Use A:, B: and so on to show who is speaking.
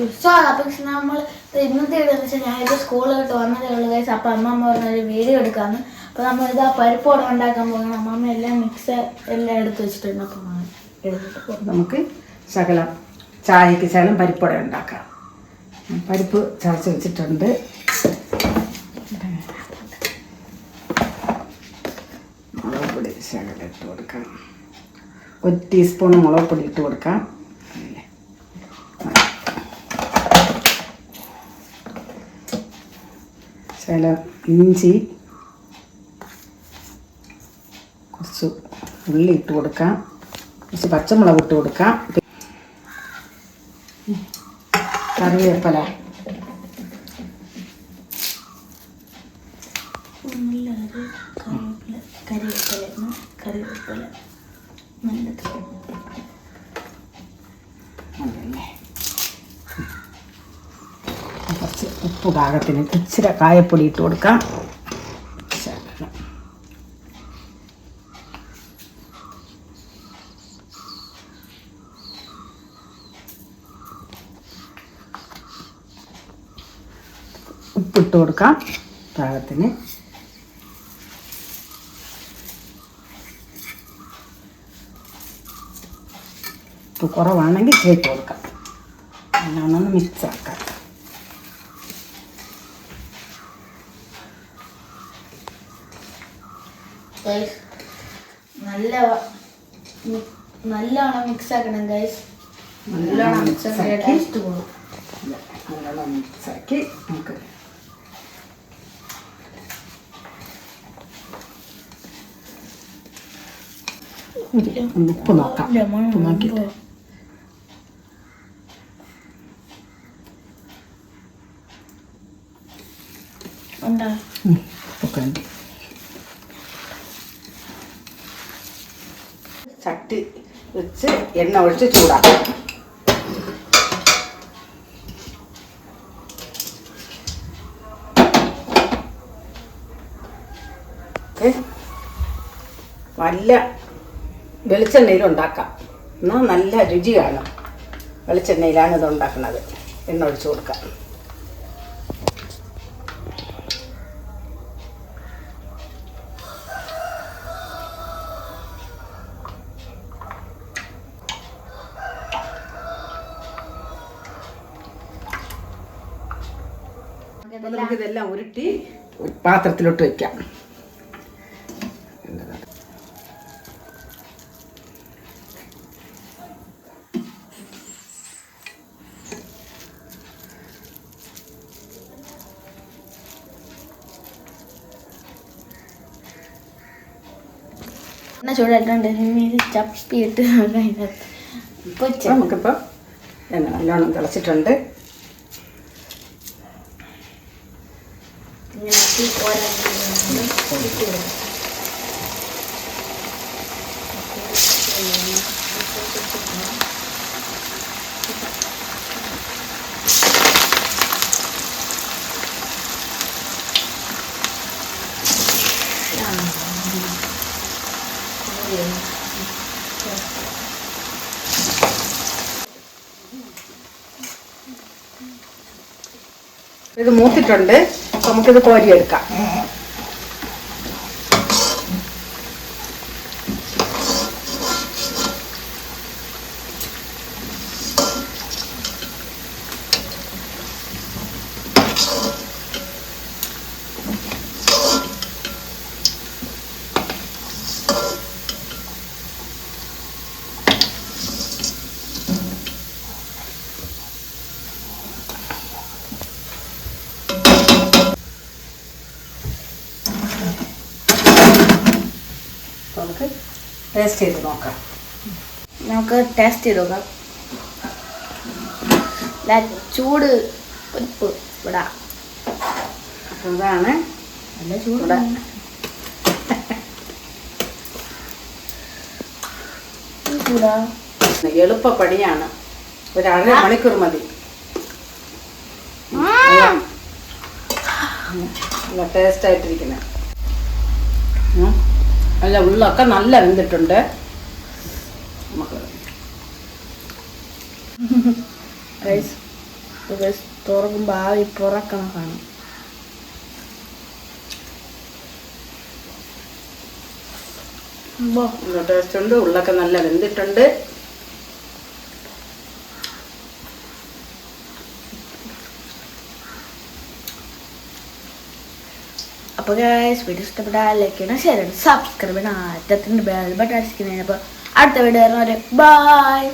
A: വിശ്വാസം അപ്പം നമ്മൾ ഇന്നത്തെ എന്ന് വെച്ചാൽ ഞാനിപ്പോൾ സ്കൂളിൽ വിട്ട് വന്നതേ ഉള്ളൂ ഗൈസ് അപ്പം അമ്മമ്മ പറഞ്ഞൊരു വീഡിയോ എടുക്കാമെന്ന് അപ്പോൾ നമ്മൾ ഇതാ പരിപ്പോടെ ഉണ്ടാക്കാൻ പോകണം അമ്മമ്മ എല്ലാം മിക്സ് എല്ലാം എടുത്ത് വെച്ചിട്ടുണ്ട്. അപ്പം
B: നമുക്ക് ശകലം ചായക്ക് ശകലം പരിപ്പുട ഉണ്ടാക്കാം. പരിപ്പ് ചതച്ച് വെച്ചിട്ടുണ്ട്. മുളക് പൊടി ശകലം ഇട്ട് കൊടുക്കാം. ഒരു ടീസ്പൂൺ മുളക് പൊടി ഇട്ട് കൊടുക്കാം. ശകലം ഇഞ്ചി കുറച്ച് ഉള്ളി ഇട്ട് കൊടുക്കാം. കുറച്ച് പച്ചമുളക് ഇട്ട് കൊടുക്കാം. കറിവേപ്പില.
A: കറിവേപ്പല കറിവേപ്പില കറിവേപ്പില.
B: ഉപ്പ് പാകത്തിന് ഇച്ചിരി കായപ്പൊടി ഇട്ട് കൊടുക്കാം. ഉപ്പിട്ട് കൊടുക്കാം പാകത്തിന്. ഉപ്പ് കുറവാണെങ്കിൽ ചേർത്ത് കൊടുക്കാം. നല്ലോണം മിക്സ് ആക്കാം.
A: ഗൈസ് നല്ല നല്ലോണം മിക്സ് ആക്കണം ഗൈസ് നല്ലോണം മിക്സ് ആക്കിയ ടേസ്റ്റ്
B: നല്ലോണം മിക്സ് ആക്കി നമുക്ക് ഉപ്പ് നോക്കാം. ഉപ്പ് നോക്കിയിട്ട്.
A: ഉണ്ടോ?
B: ഉപ്പൊക്കെ ഉണ്ട്. ചട്ടി വെച്ച് എണ്ണ ഒഴിച്ച് ചൂടാക്കാം. നല്ല വെളിച്ചെണ്ണയിൽ ഉണ്ടാക്കാം. എന്നാൽ നല്ല രുചിയാണ്. വെളിച്ചെണ്ണയിലാണ് ഇത് ഉണ്ടാക്കുന്നത്. എണ്ണ ഒഴിച്ച് കൊടുക്കാം. അപ്പോൾ നമുക്കിതെല്ലാം ഉരുട്ടി പാത്രത്തിലോട്ട് വെക്കാം.
A: ചൂടായിട്ടുണ്ട്. ചപ്പിയിട്ട് അതിനകത്ത്
B: നമുക്കിപ്പോൾ എണ്ണ നല്ലോണം തിളച്ചിട്ടുണ്ട്.
A: ഇങ്ങനെ ആക്കി ഓരോന്നും ഇട്ട് കൊടുക്കും.
B: ഇത് മൂത്തിട്ടുണ്ട് നമുക്കിത് കോരിയെടുക്കാം. അപ്പോൾ നമുക്ക് ടേസ്റ്റ് ചെയ്ത് നോക്കാം.
A: നമുക്ക് ടേസ്റ്റ് ചെയ്ത് നോക്കാം. ചൂട് ഉപ്പ് ഇവിടെ.
B: അപ്പോൾ ഇതാണ്
A: നല്ല ചൂട്. ചൂടാ.
B: എളുപ്പപ്പണിയാണ്. ഒരു അര മണിക്കൂർ മതി. നല്ല ടേസ്റ്റ് ആയിട്ടിരിക്കുന്നത് അല്ല ഉള്ളൊക്കെ നല്ല വെന്തിട്ടുണ്ട് നമുക്ക്
A: തുറക്കുമ്പോൾ ആവി പുറക്കണം കാണും
B: ടേസ്റ്റ് ഉണ്ട് ഉള്ളൊക്കെ നല്ല വെന്തിട്ടുണ്ട്
A: അപ്പോൾ ഗൈസ് വീഡിയോ ഇഷ്ടപ്പെട്ടാൽ ലൈക്ക് ചെയ്യണം ഷെയർ ചെയ്യണം സബ്സ്ക്രൈബ് ചെയ്യണം. അറ്റത്തിന്റെ ബെൽ ബട്ടൺ അടിച്ചിരിക്കുന്നതിന് അപ്പോൾ അടുത്ത വീഡിയോ വരുന്നവരെ ബായ്